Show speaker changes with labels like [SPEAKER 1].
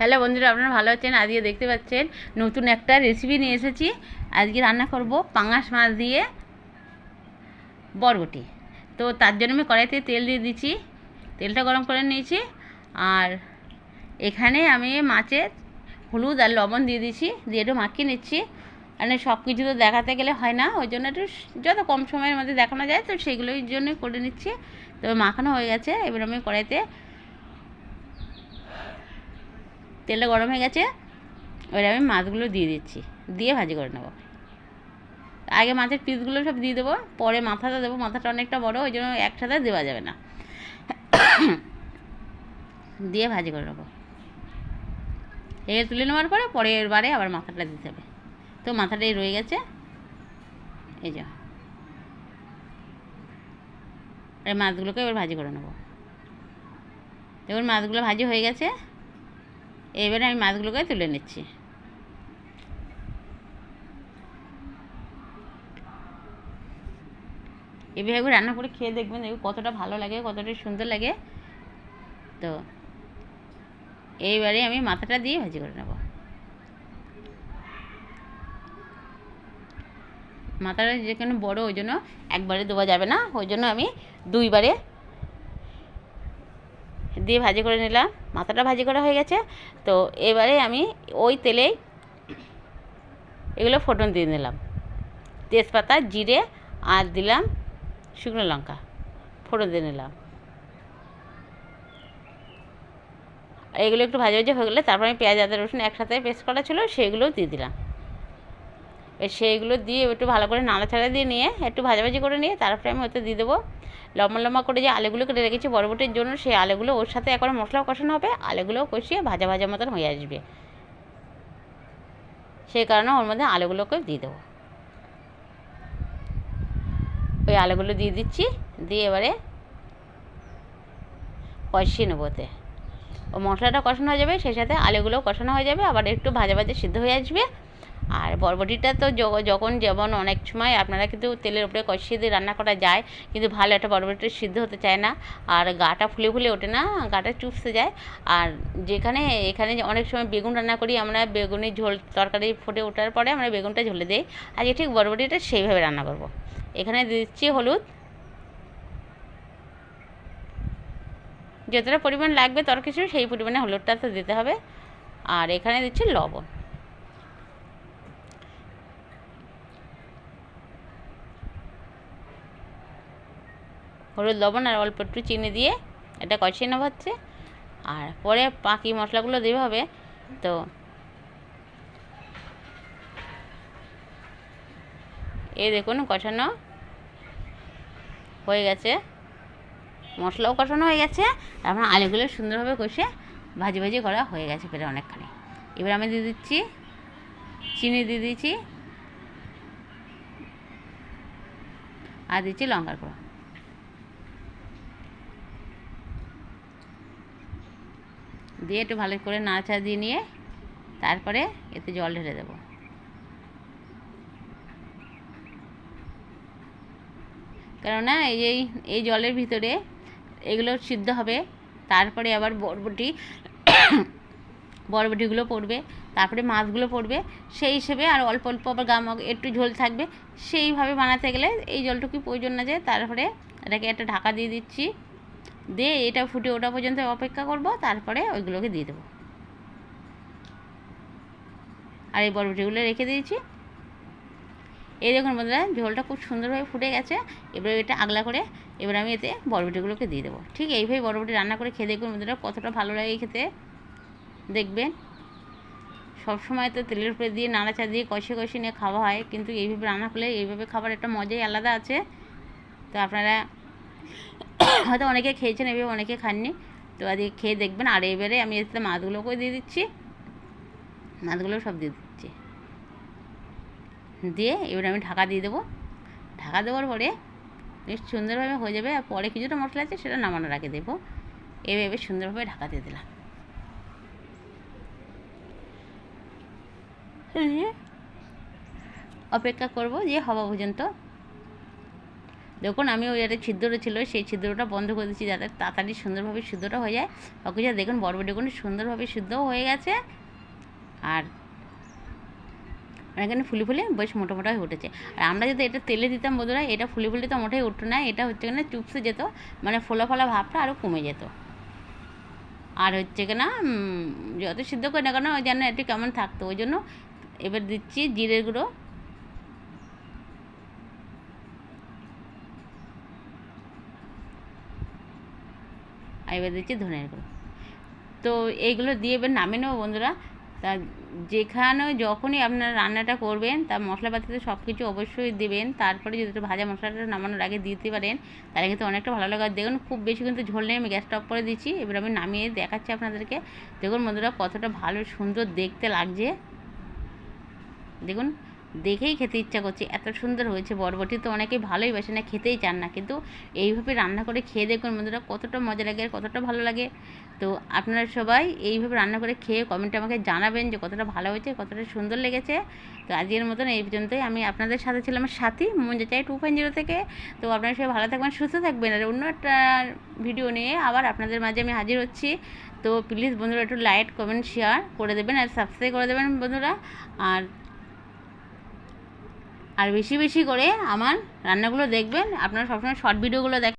[SPEAKER 1] Hello বন্ধুরা, আপনারা ভালো আছেন? আজকে দেখতে পাচ্ছেন নতুন একটা রেসিপি নিয়ে এসেছি। আজকে রান্না করব পাঙাশ মাছ দিয়ে বরবটি। তো তার জন্য আমি কড়াইতে তেল দিয়ে দিচ্ছি। তেলটা গরম করে নিয়েছি। আর এখানে আমি মাছের হলুদ আর লবণ দিয়ে দিচ্ছি দিয়ে একটু মাখিয়ে নিচ্ছি। মানে সব কিছু তো দেখাতে গেলে হয় না, ওই জন্য একটু যত কম সময়ের মধ্যে দেখানো যায়, তো সেগুলোই জন্যই করে নিচ্ছি। তো মাখানো হয়ে গেছে, এবার আমি কড়াইতে তেলটা গরম হয়ে গেছে, এবার আমি মাছগুলো দিয়ে দিচ্ছি, দিয়ে ভাজি করে নেব। আগে মাছের পিসগুলো সব দিয়ে দেবো, পরে মাথাটা দেবো, মাথাটা অনেকটা বড়, ওই জন্য একসাথে দেওয়া যাবে না। দিয়ে ভাজি করে নেব। এর তুলে নেওয়ার পরে পরের বারে আবার মাথাটা দিতে হবে। তো মাথাটাই রয়ে গেছে। এই যা। এই মাছগুলোকে এবার ভাজি করে নেব। এবার মাছগুলো ভাজি হয়ে গেছে। এবারে আমি মাছগুলোকে তুলে নিচ্ছি। এভাবে রান্না করে খেয়ে দেখবেন কতটা ভালো লাগে, কতটা সুন্দর লাগে। তো এইবারে আমি মাথাটা দিয়ে ভাজি করে নেব। মাথাটা যেখানে বড়, ওই জন্য একবারে দেওয়া যাবে না, ওই জন্য আমি দুইবারে দিয়ে ভাজি করে নিলাম। মাথাটা ভাজি করা হয়ে গেছে। তো এবারে আমি ওই তেলেই এগুলো ফোটন দিয়ে নিলাম। তেজপাতা, জিরে আর দিলাম শুকনো লঙ্কা। ফোড়ন দিয়ে নিলাম। এগুলো একটু ভাজা ভাজা হয়ে গেলে তারপর আমি পেঁয়াজ, আদা, রসুন একসাথে পেস্ট করা ছিল, সেগুলোও দিয়ে দিলাম। সেইগুলো দিয়ে একটু ভালো করে নাড়াচাড়া দিয়ে নিয়ে, একটু ভাজাভাজি করে নিয়ে তারপরে আমি ওতে দিয়ে দেবো। লম্বা লম্বা করে যে আলুগুলো কেটে রেখেছি বরবটির জন্য, সেই আলুগুলো ওর সাথে একবার মশলাও কষানো হবে, আলুগুলোও কষিয়ে ভাজা ভাজা মতন হয়ে আসবে। সেই কারণে ওর মধ্যে আলুগুলোকে দিয়ে দেবো। ওই আলুগুলো দিয়ে দিচ্ছি, দিয়ে এবারে কষিয়ে নেব ওতে। ও মশলাটা কষানো হয়ে যাবে, সেই সাথে আলুগুলোও কষানো হয়ে যাবে, আবার একটু ভাজা ভাজা সিদ্ধ হয়ে আসবে। আর বরবটিটা তো যখন যেমন অনেক সময় আপনারা কিন্তু তেলের উপরে কষিয়ে দিয়ে রান্না করা যায়, কিন্তু ভালো একটা বরবটি সিদ্ধ হতে চায় না। আর গাটা ফুলে ফুলে ওঠে না, গাটা চুপসে যায়। আর যেখানে, এখানে অনেক সময় বেগুন রান্না করি, আমরা বেগুনের ঝোল তরকারি ফুটে ওঠার পরে আমরা বেগুনটা ঝোলে দিই। আজকে ঠিক বরবটিটা সেইভাবে রান্না করব। এখানে দিচ্ছি হলুদ। যতটা পরিমাণ লাগবে তরকারি সেই পরিমাণে হলুদটা তো দিতে হবে। আর এখানে দিচ্ছি লবণ। হলুদ লবণ আর অল্প একটু চিনি দিয়ে এটা কষিয়ে নেওয়া হচ্ছে। আর পরে পাকি মশলাগুলো দেওয়া হবে, তো এ দেখুন কষানো হয়ে গেছে। মশলাও কষানো হয়ে গেছে, তারপর আলুগুলো সুন্দরভাবে কষে ভাজি ভাজি করা হয়ে গেছে প্রায় অনেকখানি। এবার আমি দিয়ে দিচ্ছি, চিনি দিয়ে দিচ্ছি আর দিচ্ছি লঙ্কার গুঁড়ো। দিয়ে একটু ভালো করে নাড়াচা দিয়ে নিয়ে তারপরে এতে জল ঢেলে দেবো। কেননা এই এই এই জলের ভিতরে এগুলো সিদ্ধ হবে, তারপরে আবার বরবটি, বরবটিগুলো পড়বে, তারপরে মাছগুলো পড়বে, সেই হিসেবে আর অল্প অল্প আবার গাম একটু ঝোল থাকবে, সেইভাবে বানাতে গেলে এই জলটুকু প্রয়োজন না যায় তারপরে এটাকে একটা ঢাকা দিয়ে দিচ্ছি। দিয়ে এটা ফুটে ওটা পর্যন্ত অপেক্ষা করব, তারপরে ওইগুলোকে দিয়ে দেবো। আর এই বরবটিগুলো রেখে দিয়েছি। এই দেখুন বন্ধুরা, ঝোলটা খুব সুন্দরভাবে ফুটে গেছে। এবার এটা আগলা করে, এবার আমি এতে বরবটিগুলোকে দিয়ে দেবো। ঠিক এইভাবে বরবটি রান্না করে খেয়ে দেখুন বন্ধুরা, কতটা ভালো লাগে খেতে। দেখবেন সবসময় তো তেলের উপরে দিয়ে নাড়াচা দিয়ে কষে কষে নিয়ে খাওয়া হয়, কিন্তু এইভাবে রান্না করলে এইভাবে খাবার একটা মজাই আলাদা আছে। তো আপনারা হয়তো অনেকে খেয়েছেন এভাবে অনেকে খাননি। তো আজকে খেয়ে দেখবেন। আর এবারে আমি এতে মাছগুলোকেও দিয়ে দিচ্ছি। মাছগুলো সব দিয়ে দিচ্ছি। দিয়ে এবারে আমি ঢাকা দিয়ে দেবো। ঢাকা দেওয়ার পরে বেশ সুন্দরভাবে হয়ে যাবে। আর পরে কিছুটা মশলা আছে, সেটা নামানোর আগে দেবো। এভাবে সুন্দরভাবে ঢাকা দিয়ে দিলাম। অপেক্ষা করব যে হওয়া পর্যন্ত। দেখুন, আমি ওই একটা ছিদ্র ছিল, সেই ছিদ্রটা বন্ধ করে দিচ্ছি যাতে তাড়াতাড়ি সুন্দরভাবে সিদ্ধটা হয়ে যায়। অথচ দেখুন বরবটিগুলো সুন্দরভাবে সিদ্ধও হয়ে গেছে। আর এখানে ফুলে ফুলে বেশ মোটা মোটা হয়ে উঠেছে। আর আমরা যদি এটা তেলে দিতাম বন্ধুরা, এটা ফুলে ফুলে তো মোটাই উঠতো না, এটা হচ্ছে কিনা চুপসে যেত মানে ফোলা ফোলা ভাবটা আরও কমে যেত। আর হচ্ছে কিনা যত সিদ্ধ করে না কেন ওই যেন একটু কেমন থাকতো, ওই জন্য এবার দিচ্ছি জিরের গুঁড়ো। এবার দিচ্ছি ধনের গুঁড়ো তো এইগুলো দিয়ে এবার নামিয়ে নেব বন্ধুরা। তা যেখানে যখনই আপনারা রান্নাটা করবেন তার মশলাপাতিতে সব কিছু অবশ্যই দেবেন। তারপরে যদি একটু ভাজা মশলাটা নামানোর আগে দিতে পারেন, তাহলে কিন্তু অনেকটা ভালো লাগে। দেখুন, খুব বেশি কিন্তু ঝোল নেই, আমি গ্যাসটা অফ করে দিচ্ছি। এবার আমি নামিয়ে দেখাচ্ছি আপনাদেরকে। দেখুন বন্ধুরা, কতটা ভালো সুন্দর দেখতে লাগছে। দেখুন দেখেই খেতে ইচ্ছা করছে, এত সুন্দর হয়েছে বরবটি। তো অনেকেই ভালোই বাসে না, খেতেই চান না। কিন্তু এইভাবে রান্না করে খেয়ে দেখুন বন্ধুরা, কতটা মজা লাগে আর কতটা ভালো লাগে। তো আপনারা সবাই এইভাবে রান্না করে খেয়ে কমেন্টে আমাকে জানাবেন যে কতটা ভালো হয়েছে, কতটা সুন্দর লেগেছে। তো আজকের মতন এই পর্যন্তই। আমি আপনাদের সাথে ছিলাম আমার সাথী মঞ্জে চাই টু পয়েন্ট জিরো থেকে। তো আপনারা সবাই ভালো থাকবেন, সুস্থ থাকবেন। আর অন্য একটা ভিডিও নিয়ে আবার আপনাদের মাঝে আমি হাজির হচ্ছি। তো প্লিজ বন্ধুরা একটু লাইক, কমেন্ট শেয়ার করে দেবেন আর সাবস্ক্রাইব করে দেবেন বন্ধুরা। আর আর বেশি বেশি করে আমার রান্নাগুলো দেখবেন। আপনারা সবসময় শর্ট ভিডিওগুলো দেখ